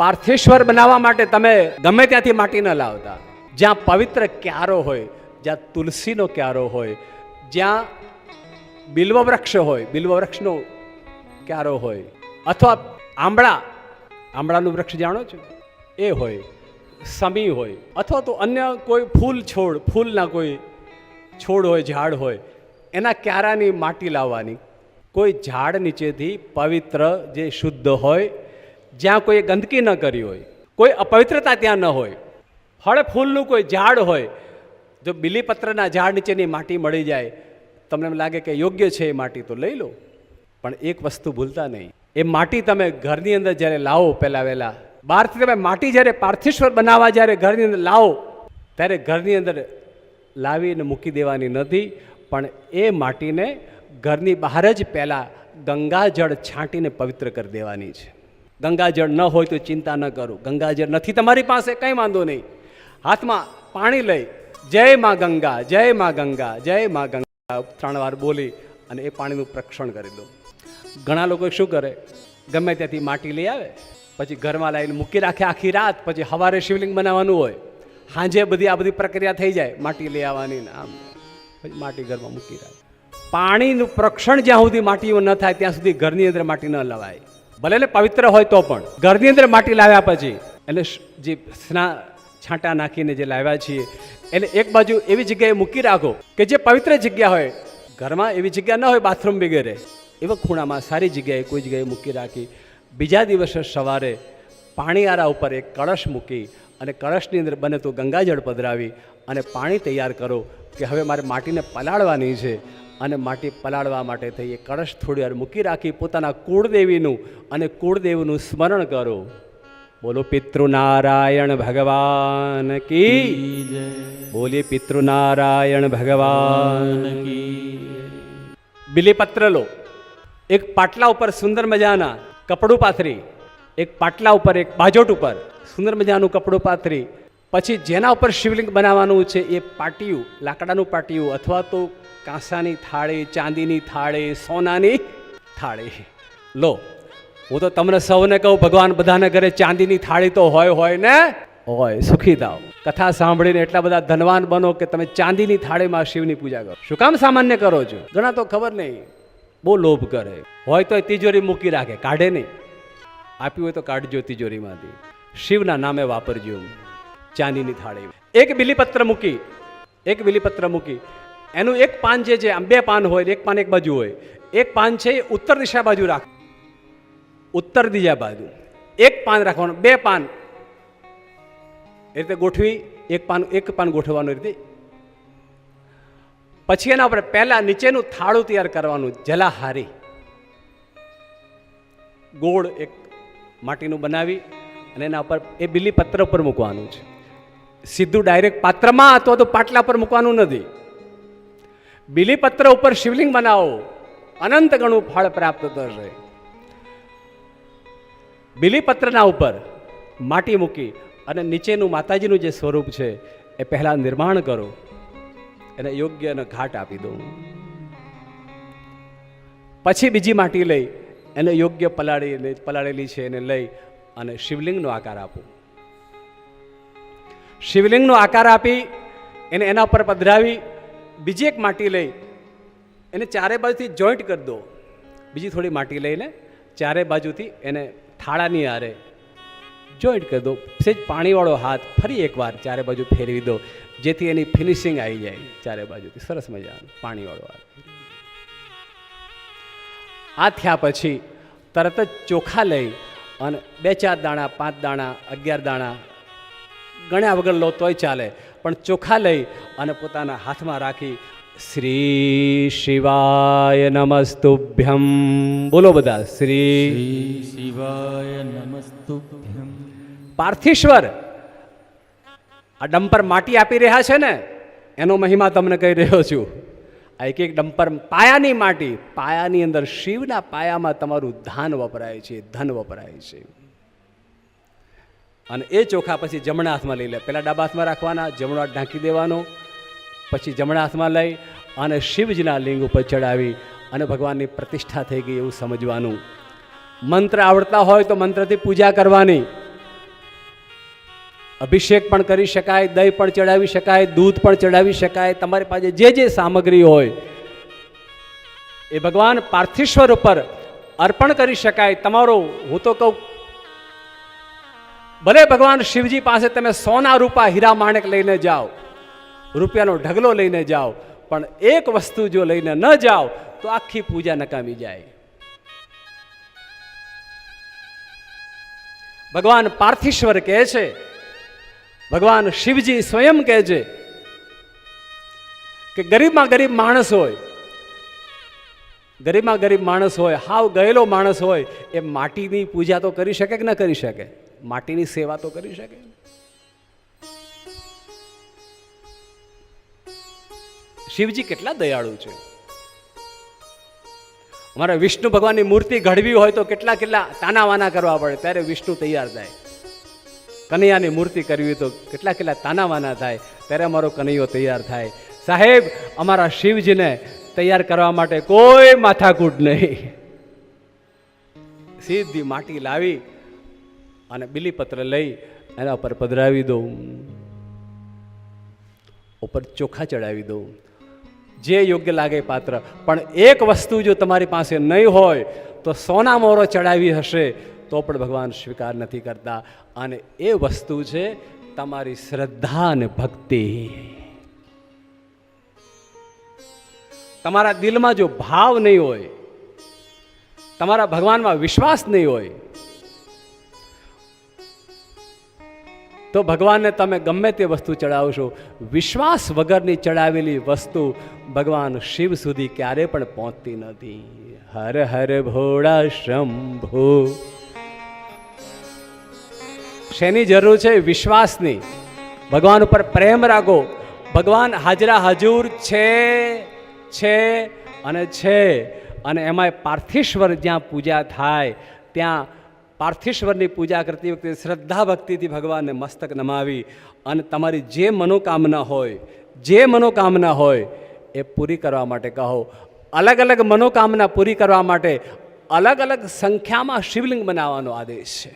પાર્થેશ્વર બનાવવા માટે તમે ગમે ત્યાંથી માટી ન લાવતા. જ્યાં પવિત્ર ક્યારો હોય, જ્યાં તુલસીનો ક્યારો હોય, જ્યાં બિલ્વ વૃક્ષ હોય બિલ્વ વૃક્ષનો ક્યારો હોય, અથવા આંબળા, આંબળાનું વૃક્ષ જાણો છો? એ હોય, સમી હોય, અથવા તો અન્ય કોઈ ફૂલ છોડ, ફૂલના કોઈ છોડ હોય, ઝાડ હોય, એના ક્યારાની માટી લાવવાની. કોઈ ઝાડ નીચેથી પવિત્ર, જે શુદ્ધ હોય જ્યાં કોઈ ગંદકી ન કરી હોય, કોઈ અપવિત્રતા ત્યાં ન હોય, ફળ ફૂલનું કોઈ ઝાડ હોય, જો બિલીપત્રના ઝાડ નીચેની માટી મળી જાય, તમને એમ લાગે કે યોગ્ય છે એ માટી, તો લઈ લો. પણ એક વસ્તુ ભૂલતા નહીં. એ માટી તમે ઘરની અંદર જ્યારે લાવો પહેલાં વહેલા, બહારથી તમે માટી જ્યારે પાર્થેશ્વર બનાવવા જ્યારે ઘરની અંદર લાવો, ત્યારે ઘરની અંદર લાવીને મૂકી દેવાની નથી, પણ એ માટીને ઘરની બહાર જ પહેલાં ગંગાજળ છાંટીને પવિત્ર કરી દેવાની છે. ગંગાજળ ન હોય તો ચિંતા ન કરો. ગંગાજળ નથી તમારી પાસે, કંઈ વાંધો નહીં. હાથમાં પાણી લઈ, જય માં ગંગા, જય માં ગંગા, જય માં ગંગા, ત્રણ વાર બોલી અને એ પાણીનું પ્રક્ષણ કરી દો. ઘણા લોકો શું કરે? ગમે ત્યાંથી માટી લઈ આવે, પછી ઘરમાં લાવીને મૂકી રાખે આખી રાત, પછી સવારે શિવલિંગ બનાવવાનું હોય. સાંજે બધી આ બધી પ્રક્રિયા થઈ જાય, માટી લઈ આવવાની ને આમ. પછી માટી ઘરમાં મૂકી રાખે. પાણીનું પ્રક્ષણ જ્યાં સુધી માટીઓ ન થાય, ત્યાં સુધી ઘરની અંદર માટી ન લવાય. ભલે ને પવિત્ર હોય તો પણ. ઘરની અંદર માટી લાવ્યા પછી એટલે જે સ્ના છાંટા નાખીને જે લાવ્યા છીએ એટલે એક બાજુ એવી જગ્યાએ મૂકી રાખો કે જે પવિત્ર જગ્યા હોય. ઘરમાં એવી જગ્યા ન હોય બાથરૂમ વગેરે. એવા ખૂણામાં સારી જગ્યાએ કોઈ જગ્યાએ મૂકી રાખી. બીજા દિવસે સવારે પાણીયારા ઉપર એક કળશ મૂકી અને કળશની અંદર બને તો ગંગાજળ પધરાવી અને પાણી તૈયાર કરો કે હવે મારે માટીને પલાળવાની છે. અને માટી પલાળવા માટે થઈ એ કળશ થોડી વાર મૂકી રાખી પોતાના કુળદેવીનું અને કુળદેવનું સ્મરણ કરો. બોલો પિતૃનારાયણ ભગવાન કી બોલીએ પિતૃનારાયણ ભગવાન બિલીપત્ર લો. એક પાટલા ઉપર સુંદર મજાના કપડું પાથરી એક પાટલા ઉપર એક બાજોટ ઉપર સુંદર મજાનું કપડું પાથરી પછી જેના ઉપર શિવલિંગ બનાવવાનું છે એ પાટિયું લાકડાનું પાટિયું અથવા તો કાંસાની થાળી, ચાંદીની થાળી, સોનાની થાળી. લો, હું તો તમને સૌને કહું, ભગવાન બધાને ઘરે ચાંદીની થાળી તો હોય હોય ને? હોય, સુખી થાવ. કથા સાંભળીને એટલા બધા ધનવાન બનો કે તમે ચાંદીની થાળીમાં શિવની પૂજા કરો. શું કામ સામાન્ય કરો છો? ઘણા તો ખબર નહીં. બહુ લોભ કરે. હોય તો તિજોરી મૂકી રાખે, કાઢે નહીં. આપ્યું હોય તો કાઢજો તિજોરીમાંથી. શિવના નામે વાપરજો. ચાંદીની થાળી. એક બિલીપત્ર મૂકી, એક બિલીપત્ર મૂકી. એનું એક પાન જે છે, આમ બે પાન હોય, એક પાન એક બાજુ હોય. એક પાન છે એ ઉત્તર દિશા બાજુ રાખ. ઉત્તર દિશા બાજુ. એક પાન રાખવાનું, બે પાન. એ રીતે ગોઠવી, એક પાન એક પાન ગોઠવવાનું રીતે. પછી એના ઉપર પહેલા નીચેનું થાળું તૈયાર કરવાનું, જલાહારી. ગોળ એક માટીનું બનાવી અને એના ઉપર એ બિલી પત્ર ઉપર મૂકવાનું છે. સીધું ડાયરેક્ટ પાત્રમાં અથવા તો પાટલા પર મૂકવાનું નથી. બિલીપત્ર ઉપર શિવલિંગ બનાવો, અનંત ગણું ફળ પ્રાપ્ત થશે. બિલીપત્રના ઉપર માટી મૂકી અને નીચેનું માતાજીનું જે સ્વરૂપ છે, એ પહેલાં નિર્માણ કરો. એને યોગ્ય અને ઘાટ આપી દો. પછી બીજી માટી લઈ, એને યોગ્ય પલાળી પલાળેલી છે એને લઈ અને શિવલિંગનો આકાર આપો. શિવલિંગનો આકાર આપી, એને એના ઉપર પધરાવી બીજી એક માટી લઈ. એને ચારે બાજુથી જોઈન્ટ કરી દો. બીજી થોડી માટી લઈને ચારે બાજુથી એને થાળાની આરે જોઈન્ટ કરી દો. સેજ પાણીવાળો હાથ ફરી એકવાર ચારે બાજુ ફેરવી દો. જેથી એની ફિનિશિંગ આવી જાય ચારે બાજુથી. સરસ મજાનું પાણીવાળો હાથ. આ થયા પછી તરત જ ચોખા લઈ અને બે ચાર દાણા, પાંચ દાણા, અગિયાર દાણા ગણ્યા વગર લો તોય ચાલે. પણ ચોખા લઈ અને પોતાના હાથમાં રાખી શ્રી શિવાય નમસ્તુભ્યમ. બોલો બધા શ્રી શિવાય નમસ્તુભ્યમ. પાર્થિશ્વર આ ડમ્પર માટી આપી રહ્યા છે ને એનો મહિમા તમને કહી રહ્યો છું. આ એક એક ડમ્પર પાયાની માટી પાયાની અંદર શિવના પાયામાં તમારું ધાન વપરાય છે ધન વપરાય છે. અને એ ચોખા પછી જમણા હાથમાં લઈ લે. પહેલાં ડાબા હાથમાં રાખવાના, જમણો હાથ ઢાંકી દેવાનો, પછી જમણા હાથમાં લઈ અને શિવજીના લિંગ ઉપર ચડાવી અને ભગવાનની પ્રતિષ્ઠા થઈ ગઈ એવું સમજવાનું. મંત્ર આવડતા હોય તો મંત્રથી પૂજા કરવાની. અભિષેક પણ કરી શકાય, દહીં પણ ચડાવી શકાય, દૂધ પણ ચડાવી શકાય. તમારી પાસે જે જે સામગ્રી હોય, એ ભગવાન પાર્થિશ્વર ઉપર અર્પણ કરી શકાય. તમારો, હું તો કહું ભલે ભગવાન શિવજી પાસે તમે સોના રૂપા હીરા માણેક લઈને જાઓ, રૂપિયાનો ઢગલો લઈને જાઓ, પણ એક વસ્તુ જો લઈને ન જાઓ, તો આખી પૂજા નકામી જાય. ભગવાન પાર્થિશ્વર કહે છે, ભગવાન શિવજી સ્વયં કહે છે કે ગરીબમાં ગરીબ માણસ હોય, ગરીબમાં ગરીબ માણસ હોય, હાવ ગયેલો માણસ હોય, એ માટીની પૂજા તો કરી શકે કે ન કરી શકે? માટીની સેવા તો કરી શકે. શિવજી કેટલા દયાળુ છે. અમારે વિષ્ણુ ભગવાનની મૂર્તિ ઘડવી હોય તો કેટલા કેટલા તાના વાના કરવા પડે, ત્યારે વિષ્ણુ તૈયાર થાય. કનૈયાની મૂર્તિ કરવી તો કેટલા કેટલા તાના વાના થાય, ત્યારે અમારો કનૈયો તૈયાર થાય. સાહેબ, અમારા શિવજીને તૈયાર કરવા માટે કોઈ માથાકૂટ નહીં. સીધી માટી લાવી અને બિલીપત્ર લઈ એના ઉપર પધરાવી દઉં. ઉપર ચોખા ચડાવી દઉં. જે યોગ્ય લાગે પાત્ર. પણ એક વસ્તુ જો તમારી પાસે નહીં હોય, તો સોના મોરો ચડાવી હશે, તો પણ ભગવાન સ્વીકાર નથી કરતા. અને એ વસ્તુ છે તમારી શ્રદ્ધા અને ભક્તિ. તમારા દિલમાં જો ભાવ નહીં હોય, તમારા ભગવાનમાં વિશ્વાસ નહીં હોય તો ભગવાનને તમે ગમે તે વસ્તુ ચડાવશો. વિશ્વાસ વગરની ચડાવેલી વસ્તુ ભગવાન શિવ સુધી ક્યારે પણ પહોંચતી નથી. હર હર ભોળા શંભો. શેની જરૂર છે? વિશ્વાસની. ભગવાન ઉપર પ્રેમ રાખો. ભગવાન હાજરા હજુર છે છે અને છે. અને એમાંય પાર્થિશ્વર જ્યાં પૂજા થાય, ત્યાં પાર્થિશ્વરની પૂજા કરતી વખતે શ્રદ્ધા ભક્તિથી ભગવાનને મસ્તક નમાવી અને તમારી જે મનોકામના હોય, જે મનોકામના હોય એ પૂરી કરવા માટે કહો. અલગ અલગ મનોકામના પૂરી કરવા માટે અલગ અલગ સંખ્યામાં શિવલિંગ બનાવવાનો આદેશ છે.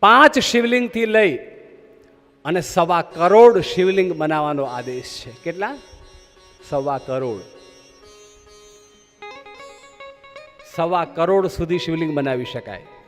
પાંચ શિવલિંગથી લઈ અને સવા કરોડ શિવલિંગ બનાવવાનો આદેશ છે. કેટલા? સવા કરોડ. સવા કરોડ સુધી શિવલિંગ બનાવી શકાય.